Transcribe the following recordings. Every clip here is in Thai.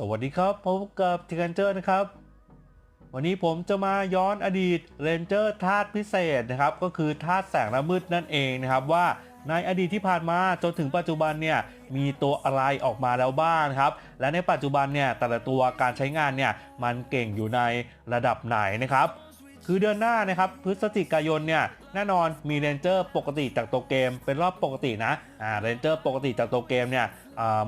สวัสดีครับพบกับทีกันเจอร์นะครับ วันนี้ผมจะมาย้อนอดีตเรนเจอร์ธาตุพิเศษนะครับ ก็คือธาตุแสงและมืดนั่นเองนะครับว่าในอดีตที่ผ่านมาจนถึงปัจจุบันเนี่ยมีตัวอะไรออกมาแล้วบ้างครับ และในปัจจุบันเนี่ยแต่ละตัวการใช้งานเนี่ยมันเก่งอยู่ในระดับไหนนะครับ คือเดือนหน้านะครับพฤศจิกายนเนี่ย แน่นอนมีเรนเจอร์ปกติจากตัวเกม เป็นรอบปกตินะอ่าเรนเจอร์ปกติจากตัวเกมเนี่ย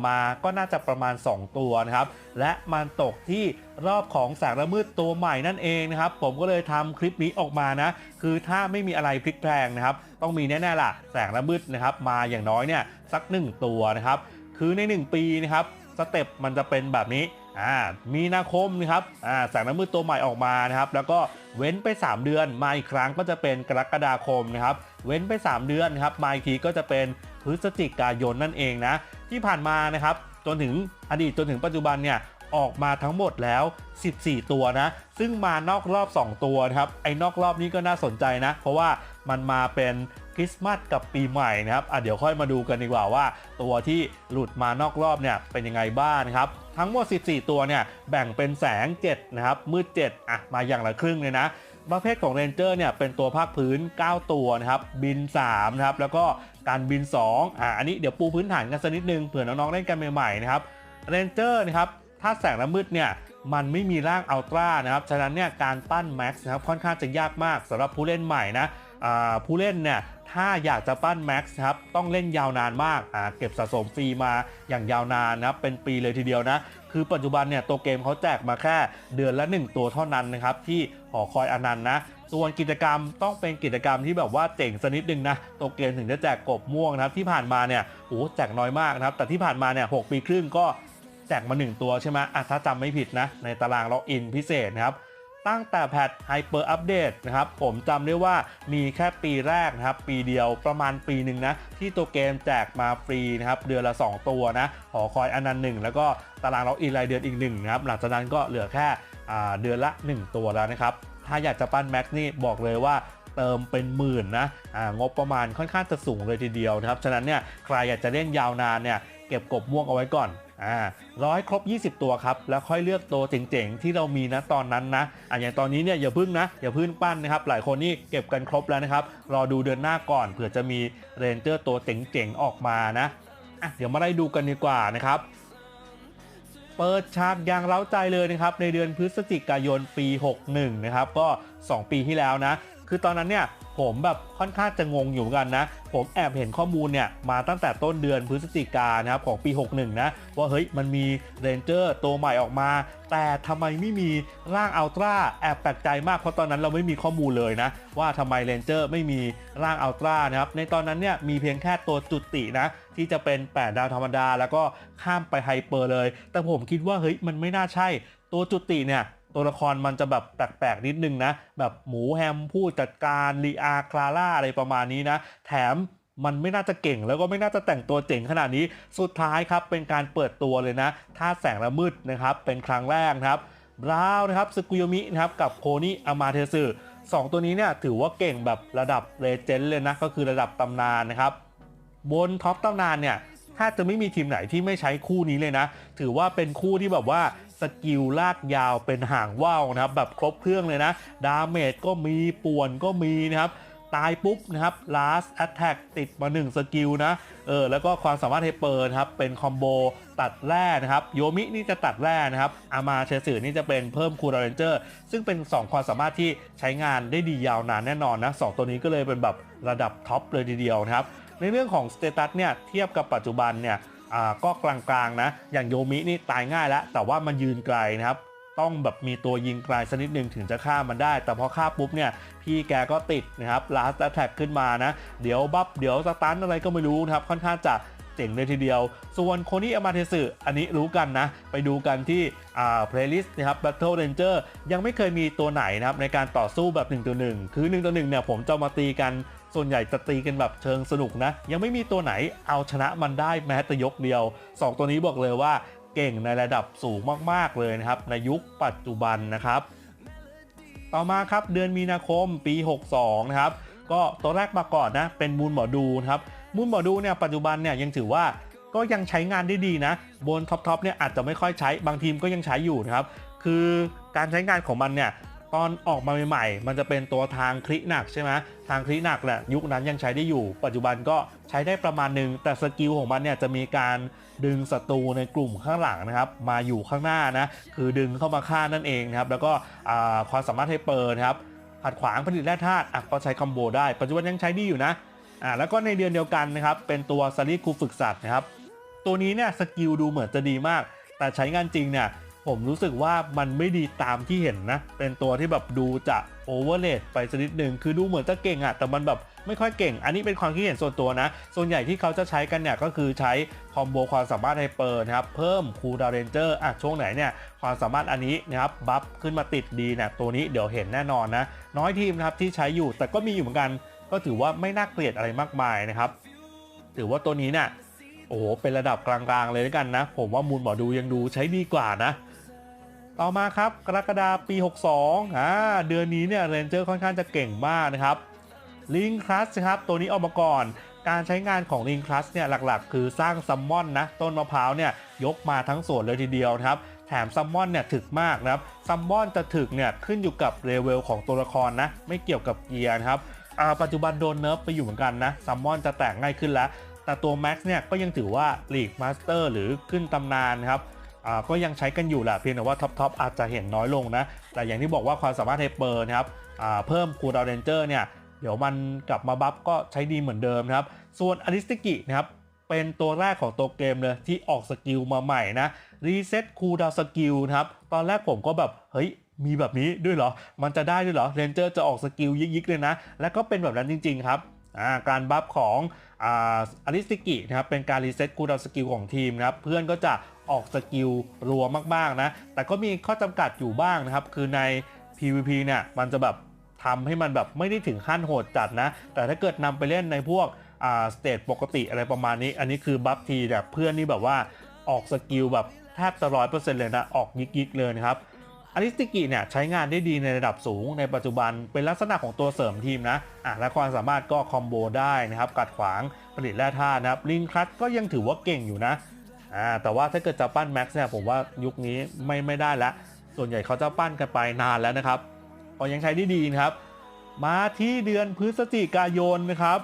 มาก็น่าจะประมาณ 2 ตัวนะครับ และมันตกที่รอบของแสงระมืดตัวใหม่นั่นเองนะครับ ผมก็เลยทำคลิปนี้ออกมานะ คือถ้าไม่มีอะไรพลิกแพลงนะครับ ต้องมีแน่ๆล่ะแสงระมืดนะครับ มาอย่างน้อยเนี่ยสัก 1 ตัวนะครับ คือใน 1 ปีนะครับสเต็ปมันจะเป็นแบบนี้ อ่ามีนาคมนะครับอ่าแสงน้ำมืดตัวใหม่ออกมานะครับแล้วก็เว้นไป 3 เดือนมาอีกครั้งก็จะเป็นกรกฎาคมนะครับเว้นไป 3 เดือนนะครับมาอีกทีก็จะเป็นพฤศจิกายนนั่นเองนะที่ผ่านมานะครับจนถึงอดีตจนถึงปัจจุบันเนี่ยออกมาทั้งหมดแล้ว 14 ตัวนะ ซึ่งมานอกรอบ 2 ตัวนะครับ ไอ้นอกรอบนี้ก็น่าสนใจนะ เพราะว่ามันมาเป็นคริสต์มาสกับปีใหม่นะครับอะเดี๋ยวค่อยมาดูกันดีกว่าว่า ตัวที่หลุดมานอกรอบเนี่ยเป็นยังไงบ้างนะครับ ทั้งหมด 14 ตัวเนี่ยแบ่งเป็นแสง 7 นะครับ มืด 7 อะ มาอย่างละครึ่งเลยนะประเภทของเรนเจอร์เนี่ยเป็นตัวภาคพื้น 9 ตัวนะครับ บิน3นะครับ แล้วก็การบิน 2 อะอันนี้เดี๋ยวปูพื้นฐานกันสักนิดนึงเผื่อน้องๆเล่นกันใหม่ๆนะครับเรนเจอร์นะครับถ้าแสงและมืดเนี่ยมันไม่มีร่างอัลตร้านะครับ ฉะนั้นเนี่ยการปั้นแม็กซ์นะครับค่อนข้างจะยากมากสำหรับผู้เล่นใหม่นะผู้เล่นเนี่ย ถ้าอยากจะปั้นแม็กซ์ครับต้องเล่นยาวนานมากอ่าเก็บสะสมฟรีมาอย่างยาวนานนะครับเป็นปีเลยทีเดียวนะ คือปัจจุบันเนี่ยตัวเกมเขาแจกมาแค่เดือนละ 1 ตัวเท่านั้นนะครับที่หอคอยอนันต์นะส่วนกิจกรรมต้องเป็นกิจกรรมที่แบบว่าเจ๋งสกนิดนึงนะตัวเกมถึงจะแจกกบม่วงนะครับที่ผ่านมาเนี่ยโอ้แจกน้อยมากนะครับแต่ที่ผ่านมาเนี่ยหปีครึ่งก็แจกมา 1 ตัวใช่ไหมอะถ้าจำไม่ผิดนะในตารางล็อกอินพิเศษนะครับ ตั้งแต่แพทไฮเปอร์อัปเดตนะครับ ผมจำได้ว่ามีแค่ปีแรกนะครับ ปีเดียวประมาณปีหนึ่งนะ ที่ตัวเกมแจกมาฟรีนะครับ เดือนละ 2 ตัวนะ หอคอยอนันต์หนึ่งแล้วก็ตารางล็อกอินรายเดือนอีกหนึ่งนะครับ หลังจากนั้นก็เหลือแค่เดือนละ 1 ตัวแล้วนะครับ ถ้าอยากจะปั้นแม็กซ์นี่บอกเลยว่าเติมเป็นหมื่นนะงบประมาณค่อนข้างจะสูงเลยทีเดียวนะครับ ฉะนั้นเนี่ยใครอยากจะเล่นยาวนานเนี่ยเก็บกบม่วงเอาไว้ก่อน อ่าร้อยครบ 20 ตัวครับ แล้วค่อยเลือกตัวเจ๋งๆ ที่เรามีนะตอนนั้นนะอะอย่างตอนนี้เนี่ยอย่าพึ่งนะ อย่าพึ่งปั้นนะครับ หลายคนนี่เก็บกันครบแล้วนะครับ รอดูเดือนหน้าก่อนเผื่อจะมีเรนเจอร์ตัวเจ๋งๆ ออกมานะอะเดี๋ยวมาไล่ดูกันดีกว่านะครับเปิดฉากอย่างเร้าใจเลยนะครับในเดือนพฤศจิกายนปี 61 นะครับก็ 2 ปีที่แล้วนะ คือตอนนั้นเนี่ย ผมแบบค่อนข้างจะงงอยู่เหมือนกันนะ ผมแอบเห็นข้อมูลเนี่ยมาตั้งแต่ต้นเดือนพฤศจิกายนนะครับของปี 61 นะ ว่าเฮ้ยมันมีเรนเจอร์ตัวใหม่ออกมา แต่ทำไมไม่มีร่างอัลตร้าแอบแปลกใจมากเพราะตอนนั้นเราไม่มีข้อมูลเลยนะ ว่าทำไมเรนเจอร์ไม่มีร่างอัลตร้านะครับในตอนนั้นเนี่ยมีเพียงแค่ตัวจุตินะที่จะเป็น 8 ดาวธรรมดา แล้วก็ข้ามไปไฮเปอร์เลย แต่ผมคิดว่าเฮ้ยมันไม่น่าใช่ตัวจุติเนี่ย ตัวละครมันจะแบบแปลกๆนิดนึงนะ แบบหมูแฮมผู้จัดการลีอาคลาร่าอะไรประมาณนี้นะ แถมมันไม่น่าจะเก่งแล้วก็ไม่น่าจะแต่งตัวเจ๋งขนาดนี้สุดท้ายครับเป็นการเปิดตัวเลยนะท่าแสงละมืดนะครับเป็นครั้งแรกนะครับบราวนะครับสกุยมินะครับกับโคนิอามาเทสึสองตัวนี้เนี่ยถือว่าเก่งแบบระดับเลเจนด์เลยนะก็คือระดับตำนานนะครับบนท็อปตำนานเนี่ย แทบจะไม่มีทีมไหนที่ไม่ใช้คู่นี้เลยนะ ถือว่าเป็นคู่ที่แบบว่าสกิลลากยาวเป็นห่างว่าวนะครับ แบบครบเครื่องเลยนะ ดาเมจก็มีป่วนก็มีนะครับตายปุ๊บนะครับ last attack ติดมา 1 สกิลนะ เออ แล้วก็ความสามารถเฮเปอร์นะครับ เป็นคอมโบตัดแร่นะครับ โยมินี่จะตัดแร่นะครับ อามาเชสึนี่จะเป็นเพิ่มคูลเรนเจอร์ ซึ่งเป็น 2 ความสามารถที่ใช้งานได้ดียาวนานแน่นอนนะ 2 ตัวนี้ก็เลยเป็นแบบระดับท็อปเลยทีเดียวนะครับ ในเรื่องของสเตตัสเนี่ยเทียบกับปัจจุบันเนี่ยอ่าก็กลางๆนะ อย่างโยมินี่ตายง่ายแล้ว แต่ว่ามันยืนไกลนะครับต้องแบบมีตัวยิงไกลสักนิดหนึ่งถึงจะฆ่ามันได้ แต่พอฆ่าปุ๊บเนี่ย พี่แกก็ติดนะครับ last attack ขึ้นมานะ เดี๋ยวบัฟเดี๋ยวสตันอะไรก็ไม่รู้นะครับ ค่อนข้างจะเจ๋งเลยทีเดียว ส่วนโคนี่อามาเทสึอันนี้รู้กันนะ ไปดูกันที่อ่า playlist นะครับ Battle Ranger ยังไม่เคยมีตัวไหนนะครับ ในการต่อสู้แบบ1ต่อ1คือ1ต่อ1เนี่ยผมจะมาตีกัน ส่วนใหญ่จะตีกันแบบเชิงสนุกนะ ยังไม่มีตัวไหนเอาชนะมันได้แม้แต่ยกเดียว 2 ตัวนี้บอกเลยว่าเก่งในระดับสูงมากๆเลยนะครับ ในยุคปัจจุบันนะครับ ต่อมาครับเดือนมีนาคมปี 62 นะครับ ก็ตัวแรกมาก่อนนะ เป็นมูลหมอดูนะครับ มูลหมอดูเนี่ยปัจจุบันเนี่ยยังถือว่าก็ยังใช้งานได้ดีนะ บนท็อปทเนี่ยอาจจะไม่ค่อยใช้บางทีมก็ยังใช้อยู่นะครับ คือการใช้งานของมันเนี่ย ตอนออกมาใหม่ๆ มันจะเป็นตัวทางคลิหนักใช่ไหมทางคลิหนักแหละยุคนั้นยังใช้ได้อยู่ ปัจจุบันก็ใช้ได้ประมาณหนึ่งแต่สกิลของมันเนี่ยจะมีการดึงศัตรูในกลุ่มข้างหลังนะครับ มาอยู่ข้างหน้านะ คือดึงเข้ามาฆ่านั่นเองนะครับ แล้วก็ความสามารถไฮเปอร์นะครับขัดขวางผลิตแร่ธาตุอะก็ใช้คอมโบได้ ปัจจุบันยังใช้ดีอยู่นะอ่าแล้วก็ในเดือนเดียวกันนะครับ เป็นตัวซารีครูฝึกสัตว์นะครับ ตัวนี้เนี่ยสกิลดูเหมือนจะดีมาก แต่ใช้งานจริงเนี่ย ผมรู้สึกว่ามันไม่ดีตามที่เห็นนะ เป็นตัวที่แบบดูจะโอเวอร์เลดไปสักนิดหนึ่งคือดูเหมือนจะเก่งอะแต่มันแบบไม่ค่อยเก่ง อันนี้เป็นความคิดเห็นส่วนตัวนะ ส่วนใหญ่ที่เขาจะใช้กันเนี่ยก็คือใช้คอมโบความสามารถไฮเปอร์นะครับ เพิ่มคูดาวเรนเจอร์อะช่วงไหนเนี่ยความสามารถอันนี้นะครับบัฟขึ้นมาติดดีเนี่ยตัวนี้เดี๋ยวเห็นแน่นอนนะ น้อยทีมนะครับที่ใช้อยู่แต่ก็มีอยู่เหมือนกัน ก็ถือว่าไม่น่าเกลียดอะไรมากมายนะครับถือว่าตัวนี้เนี่ยโอ้โหเป็นระดับกลางๆเลยด้วยกันนะ ผมว่ามูลหมอดูยังดูใช้ดีกว่านะ ต่อมาครับกรกฎาปี 62อ่าเดือนนี้เนี่ยเรนเจอร์ค่อนข้างจะเก่งมากนะครับลิงคลัสครับตัวนี้ออกมาก่อน การใช้งานของลิงคลัสเนี่ยหลักๆ คือสร้างซัมมอนนะต้นมะพร้าวเนี่ยยกมาทั้งสวนเลยทีเดียวครับแถมซัมมอนเนี่ยถึกมากนะครับซัมมอนจะถึกเนี่ยขึ้นอยู่กับเลเวลของตัวละครนะไม่เกี่ยวกับเกียร์ครับอ่าปัจจุบันโดนเนิร์ฟไปอยู่เหมือนกันนะซัมมอนจะแตกง่ายขึ้นแล้ว แต่ตัว Max เนี่ยก็ยังถือว่าลีกมาสเตอร์หรือขึ้นตำนานครับ ก็ยังใช้กันอยู่แหละเพียงแต่ว่าท็อปทอปอาจจะเห็นน้อยลงนะ แต่อย่างที่บอกว่าความสามารถไฮเปอร์นะครับเพิ่มคูลดาวเรนเจอร์เนี่ยเดี๋ยวมันกลับมาบัฟก็ใช้ดีเหมือนเดิมนะครับ ส่วนอ r ิสติกินะครับเป็นตัวแรกของตัวเกมเลยที่ออกสกิลมาใหม่นะรีเซ็ตคูลดาวสกิลนะครับตอนแรกผมก็แบบเฮ้ยมีแบบนี้ด้วยเหรอ มันจะได้ด้วยเหรอเรนเจอร์จะออกสกิลยิกๆเลยนะ แล้วก็เป็นแบบนั้นจริง ๆ ครับ การบัฟของอ่าอ r ิสติกินะครับเป็นการรีเซ็ตคูลดาวสกิลของทีมนะครับเพื่อนก็จะออกสกิลรัวมากๆนะแต่ก็มีข้อจำกัดอยู่บ้างนะครับคือใน PVP เนี่ยมันจะแบบทำให้มันแบบไม่ได้ถึงขั้นโหดจัดนะ แต่ถ้าเกิดนำไปเล่นในพวกสเตจปกติอะไรประมาณนี้ อันนี้คือบัฟทีแบบเพื่อนนี่แบบว่าออกสกิลแบบแทบจะร้อยเปอร์เซ็นต์เลยนะ ออกยิกๆเลยนะครับ อริสติกิเนี่ยใช้งานได้ดีในระดับสูงในปัจจุบันเป็นลักษณะของตัวเสริมทีมนะอะและความสามารถก็คอมโบได้นะครับกัดขวางผลิตแร่ธาตุนะครับลิงคลัตก็ยังถือว่าเก่งอยู่นะอ่าแต่ว่าถ้าเกิดจะปั้นแม็กซ์เนี่ยผมว่ายุคนี้ไม่ไม่ได้แล้วส่วนใหญ่เขาจะปั้นกันไปนานแล้วนะครับก็ยังใช้ได้ดีนะครับ มาที่เดือนพฤศจิกายนนะครับ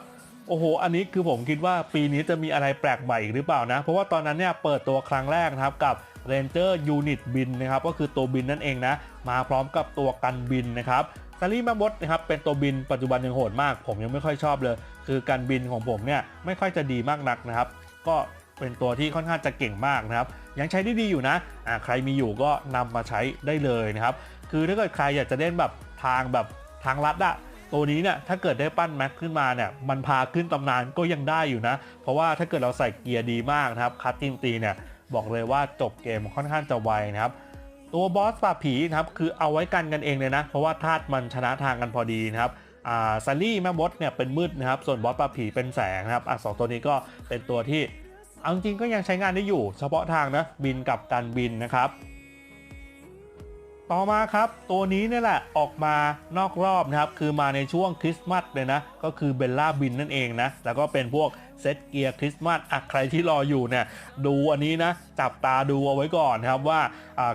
โอ้โห อันนี้คือผมคิดว่าปีนี้จะมีอะไรแปลกใหม่อีกหรือเปล่านะ เพราะว่าตอนนั้นเนี่ยเปิดตัวครั้งแรกนะครับกับ Ranger Unit บินนะครับก็คือตัวบินนั่นเองนะมาพร้อมกับตัวกันบินนะครับซารีมมบดนะครับเป็นตัวบินปัจจุบันยังโหดมาก ผมยังไม่ค่อยชอบเลย คือการบินของผมเนี่ยไม่ค่อยจะดีมากนักนะครับ ก็เป็นตัวที่ค่อนข้างจะเก่งมากนะครับ ยังใช้ได้ดีอยู่นะอ่าใครมีอยู่ก็นำมาใช้ได้เลยนะครับ คือถ้าเกิดใครอยากจะเล่นแบบทางแบบทางลัดอะตัวนี้เนี่ยถ้าเกิดได้ปั้นแม็กขึ้นมาเนี่ยมันพาขึ้นตำนานก็ยังได้อยู่นะ เพราะว่าถ้าเกิดเราใส่เกียร์ดีมากนะครับคัตติ้งตีเนี่ย บอกเลยว่าจบเกมค่อนข้างจะไวนะครับ ตัวบอสปราผีนะครับคือเอาไว้กันกันเองเลยนะ เพราะว่าธาตุมันชนะทางกันพอดีนะครับอ่าซารี่แม่มดเนี่ยเป็นมืดนะครับ ส่วนบอสปราผีเป็นแสงนะครับอะสองตัวนี้ก็เป็นตัวที่เอาจริงก็ยังใช้งานได้อยู่ เฉพาะทางนะบินกับการบินนะครับ ต่อมาครับ ตัวนี้นี่แหละออกมานอกรอบนะครับ คือมาในช่วงคริสต์มาสเลยนะ ก็คือเบลล่าบินนั่นเองนะ แล้วก็เป็นพวก เซตเกียร์คริสต์มาสอะใครที่รออยู่เนี่ยดูอันนี้นะจับตาดูเอาไว้ก่อนนะครับว่า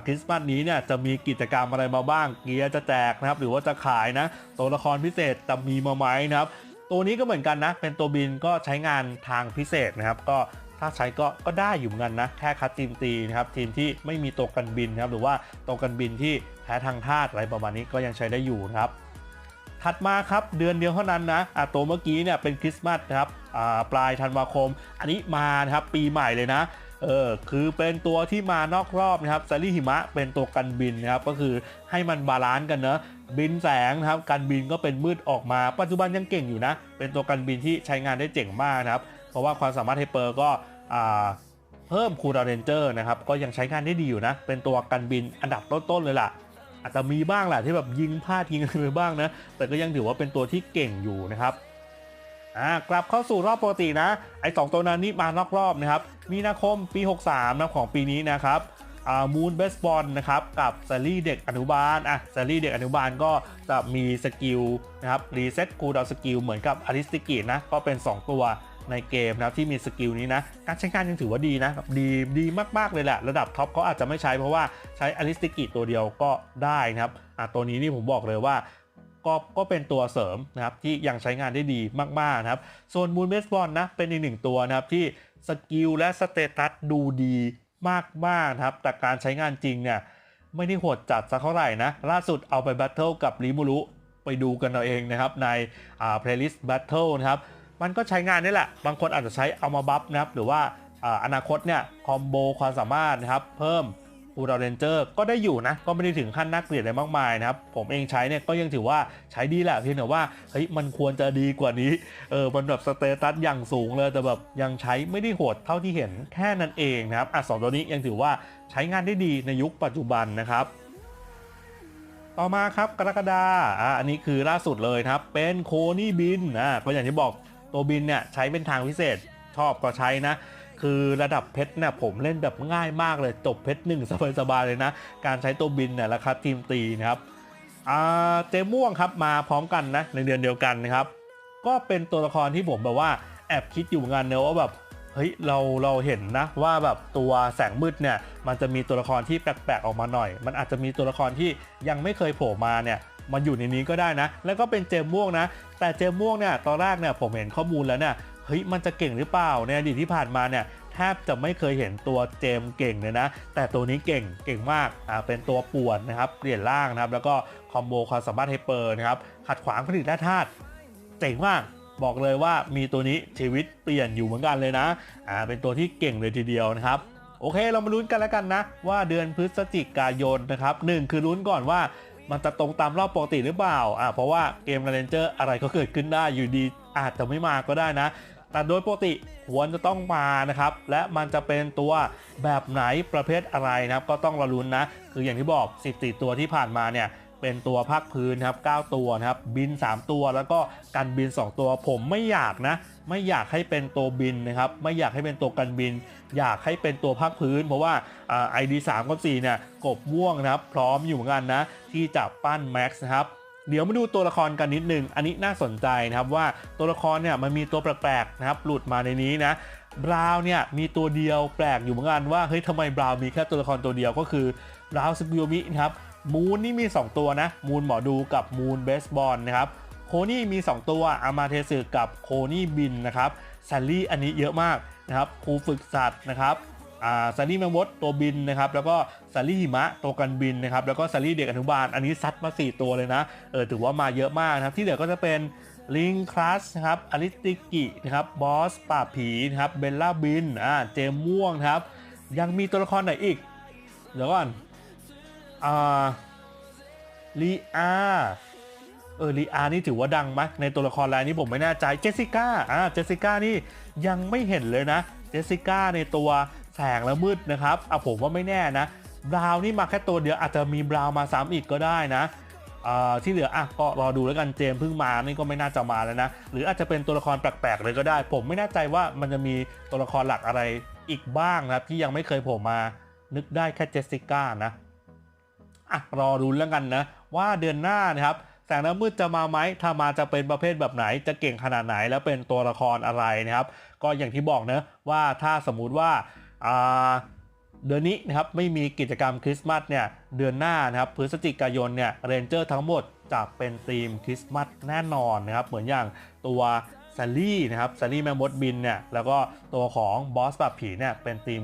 คริสต์มาสนี้เนี่ยจะมีกิจกรรมอะไรมาบ้าง เกียร์จะแจกนะครับ หรือว่าจะขายนะตัวละครพิเศษจะมีมาไหมนะครับ ตัวนี้ก็เหมือนกันนะ เป็นตัวบินก็ใช้งานทางพิเศษนะครับ ก็ถ้าใช้ก็ก็ได้อยู่เหมือนกันนะ แค่คัดทีมตีนะครับ ทีมที่ไม่มีตัวกันบินนะครับ หรือว่าตัวกันบินที่แพ้ทางธาตุอะไรประมาณนี้ก็ยังใช้ได้อยู่นะครับ ถัดมาครับเดือนเดียวเท่านั้นนะอะตัวเมื่อกี้เนี่ยเป็นคริสต์มาสครับอ่าปลายธันวาคม อันนี้มานะครับปีใหม่เลยนะเออคือเป็นตัวที่มานอกรอบนะครับซารีหิมะเป็นตัวกันบินนะครับก็คือให้มันบาลานซ์กันเนอะบินแสงนะครับการบินก็เป็นมืดออกมา ปัจจุบันยังเก่งอยู่นะ เป็นตัวกันบินที่ใช้งานได้เจ๋งมากนะครับ เพราะว่าความสามารถไฮเปอร์ก็อ่าเพิ่มคูลดาวเรนเจอร์นะครับก็ยังใช้งานได้ดีอยู่นะ เป็นตัวกันบินอันดับต้นๆเลยล่ะ อาจจะมีบ้างแหละที่แบบยิงพลาดยิงอะไรไปบ้างนะ แต่ก็ยังถือว่าเป็นตัวที่เก่งอยู่นะครับอ่ากลับเข้าสู่รอบปกตินะ ไอ้สองตัวนั้นนี่มานอกรอบนะครับ มีนาคมปี 63นะของปีนี้นะครับอ่ามูนเบสบอลนะครับกับซารี่เด็กอนุบาลอะซารี่เด็กอนุบาลก็จะมีสกิลนะครับรีเซ็ตคูลดาวสกิลเหมือนกับอ r ริสติกินะก็เป็น 2 ตัว ในเกมนะครับที่มีสกิลนี้นะการใช้งานยังถือว่าดีนะดีดีมากๆเลยแหละ ระดับท็อปเขาอาจจะไม่ใช้เพราะว่าใช้อลิสติกิตัวเดียวก็ได้นะครับอะตัวนี้นี่ผมบอกเลยว่าก็ก็เป็นตัวเสริมนะครับที่ยังใช้งานได้ดีมากๆนะครับส่วนมูนเบสบอลนะเป็นอีกหนึ่งตัวนะครับที่สกิลและสเตตัสดูดีมากๆนะครับแต่การใช้งานจริงเนี่ยไม่ได้โหดจัดสักเท่าไหร่นะล่าสุดเอาไปแบทเทิลกับริมูรุไปดูกันเอาเองนะครับในอ่า playlist battle นะครับ มันก็ใช้งานนี่แหละ บางคนอาจจะใช้เอามาบัฟนะครับ หรือว่าอนาคตเนี่ยคอมโบความสามารถนะครับ เพิ่มฟูดเรนเจอร์ก็ได้อยู่นะ ก็ไม่ได้ถึงขั้นน่าเกลียดอะไรมากมายนะครับ ผมเองใช้เนี่ยก็ยังถือว่าใช้ดีแหละเพียงแต่ว่าเฮ้ยมันควรจะดีกว่านี้เออมันแบบสเตตัสอย่างสูงเลยแต่แบบยังใช้ไม่ได้โหดเท่าที่เห็นแค่นั้นเองนะครับอะสองตัวนี้ยังถือว่าใช้งานได้ดีในยุคปัจจุบันนะครับ ต่อมาครับกรกฎาอ่าอันนี้คือล่าสุดเลยนะครับเป็นโคนี่บินอ่าก็อย่างที่บอก ตัวบินเนี่ยใช้เป็นทางพิเศษชอบก็ใช้นะ คือระดับเพชรเนี่ยผมเล่นแบบง่ายมากเลยจบเพชรหนึ่งสบายๆเลยนะ การใช้ตัวบินเนี่ยราคาทีมตีนะครับอ่าเจม่วงครับมาพร้อมกันนะในเดือนเดียวกันนะครับ ก็เป็นตัวละครที่ผมแบบว่าแอบคิดอยู่เหมือนกันเนอะว่าแบบเฮ้ยเราเราเห็นนะว่าแบบตัวแสงมืดเนี่ยมันจะมีตัวละครที่แปลกๆออกมาหน่อย มันอาจจะมีตัวละครที่ยังไม่เคยโผล่มาเนี่ย มันอยู่ในนี้ก็ได้นะ แล้วก็เป็นเจมม่วงนะ แต่เจมม่วงเนี่ยตอนแรกเนี่ยผมเห็นข้อมูลแล้วเนี่ยเฮ้ยมันจะเก่งหรือเปล่าในอดีตที่ผ่านมาเนี่ยแทบจะไม่เคยเห็นตัวเจมเก่งเลยนะ แต่ตัวนี้เก่งเก่งมากอ่าเป็นตัวป่วนนะครับเปลี่ยนร่างนะครับแล้วก็คอมโบความสามารถไฮเปอร์นะครับขัดขวางผลิตแร่ธาตุเจ๋งมากบอกเลยว่ามีตัวนี้ชีวิตเปลี่ยนอยู่เหมือนกันเลยนะ อ่า เป็นตัวที่เก่งเลยทีเดียวนะครับ โอเค เรามาลุ้นกันแล้วกันนะ ว่าเดือนพฤศจิกายนนะครับหนึ่งคือลุ้นก่อนว่า มันจะตรงตามรอบปกติหรือเปล่าอ่าเพราะว่าเกมเรนเจอร์อะไรก็เกิดขึ้นได้อยู่ดีอาจจะไม่มาก็ได้นะ แต่โดยปกติควรจะต้องมานะครับ และมันจะเป็นตัวแบบไหนประเภทอะไรนะครับ ก็ต้องรอลุ้นนะ คืออย่างที่บอก 14 ตัวที่ผ่านมาเนี่ย เป็นตัวภาคพื้นครับ 9 ตัวนะครับ บิน 3 ตัว แล้วก็กันบิน 2 ตัว ผมไม่อยากนะ ไม่อยากให้เป็นตัวบินนะครับ ไม่อยากให้เป็นตัวกันบิน อยากให้เป็นตัวภาคพื้น เพราะว่าไอดีสามกับ4เนี่ยกบม่วงนะครับ พร้อมอยู่เหมือนกันนะ ที่จะปั้นแม็กซ์นะครับเดี๋ยวมาดูตัวละครกันนิดนึง อันนี้น่าสนใจนะครับว่าตัวละครเนี่ยมันมีตัวแปลกๆนะครับหลุดมาในนี้นะบราวน์เนี่ยมีตัวเดียวแปลกอยู่เหมือนกันว่าเฮ้ยทำไมบราวน์มีแค่ตัวละครตัวเดียวก็คือบราวน์สกิโยมินะครับ มูนนี่มี 2 ตัวนะ มูนหมอดูกับมูนเบสบอลนะครับโคนี่มี 2 ตัวอามาเทสึกับโคนี่บินนะครับซัลลี่อันนี้เยอะมากนะครับครูฝึกสัตว์นะครับอ่าซัลลี่แมมมดตัวบินนะครับแล้วก็ซัลลี่หิมะตัวกันบินนะครับแล้วก็ซัลลี่เด็กอนุบาลอันนี้ซัดมา 4 ตัวเลยนะเออถือว่ามาเยอะมากนะครับที่เหลือก็จะเป็นลิงคลาสนะครับอลิสติกินะครับบอสป่าผีนะครับเบลล่าบินอ่าเจมม่วงครับยังมีตัวละครไหนอีกเดี๋ยวก่อน อ่าลีอาเออลีอานี่ถือว่าดังไหมในตัวละครรายนี้ผมไม่แน่ใจเจสสิก้าอ่าเจสสิก้านี่ยังไม่เห็นเลยนะเจสสิก้าในตัวแสงและมืดนะครับอะผมว่าไม่แน่นะบราวนี่มาแค่ตัวเดียวอาจจะมีบราวมาซ้ำอีกก็ได้นะอ่าที่เหลืออะก็รอดูแล้วกันเจมเพิ่งมานี่ก็ไม่น่าจะมาแล้วนะ หรืออาจจะเป็นตัวละครแปลกๆเลยก็ได้ ผมไม่แน่ใจว่ามันจะมีตัวละครหลักอะไรอีกบ้างนะครับที่ยังไม่เคยโผล่มานึกได้แค่เจสสิก้านะ อะรอดูแล้วกันนะ ว่าเดือนหน้านะครับแสงน้ำมืดจะมาไหมถ้ามาจะเป็นประเภทแบบไหน จะเก่งขนาดไหน แล้วเป็นตัวละครอะไรนะครับ ก็อย่างที่บอกนะว่าถ้าสมมุติว่าเดือนนี้นะครับไม่มีกิจกรรมคริสต์มาสเนี่ยเดือนหน้านะครับพฤศจิกายนเนี่ยเรนเจอร์ทั้งหมดจะเป็นธีมคริสต์มาสแน่นอนนะครับ เหมือนอย่างตัวซัลลี่นะครับซัลลี่แมมมดบินเนี่ยแล้วก็ตัวของบอสปราบผีเนี่ยเป็นธีม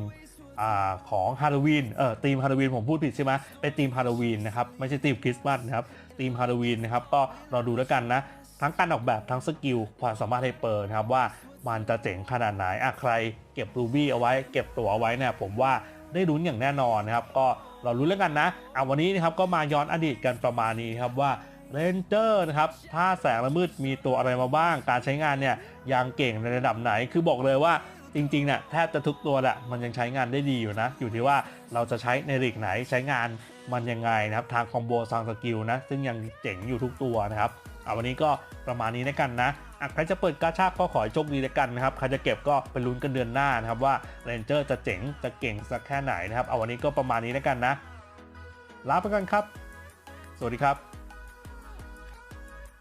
อของฮาโลวีนเออธีมฮาโลวีนผมพูดผิดใช่ไหมเป็นธีมฮาโลวีนนะครับไม่ใช่ธีมคริสต์มาสนะครับธีมฮาโลวีนนะครับก็รอดูแล้วกันนะ ทั้งการออกแบบทั้งสกิลความสามารถไฮเปอร์นะครับว่ามันจะเจ๋งขนาดไหนอะใครเก็บรูบี้เอาไว้ เก็บตั๋วเอาไว้เนี่ยผมว่าได้ลุ้นอย่างแน่นอนนะครับก็เรารู้แล้วกันนะอะวันนี้นะครับก็มาย้อนอดีตกันประมาณนี้ครับว่าเรนเจอร์นะครับถ้าแสงละมืดมีตัวอะไรมาบ้าง การใช้งานเนี่ยยังเก่งในระดับไหน คือบอกเลยว่า จริงๆเนี่ยแทบจะทุกตัวแหละมันยังใช้งานได้ดีอยู่นะ อยู่ที่ว่าเราจะใช้ในริกไหนใช้งานมันยังไงนะครับทางคอมโบทางสกิลนะ ซึ่งยังเจ๋งอยู่ทุกตัวนะครับเอาวันนี้ก็ประมาณนี้แล้วกันนะใครจะเปิดกาชาก็ขอให้โชคดีแล้วกันนะครับ ใครจะเก็บก็ไปลุ้นกันเดือนหน้านะครับว่าเรนเจอร์จะเจ๋งจะเก่งสักแค่ไหนนะครับ เอาวันนี้ก็ประมาณนี้แล้วกันนะลาไปกันครับ สวัสดีครับ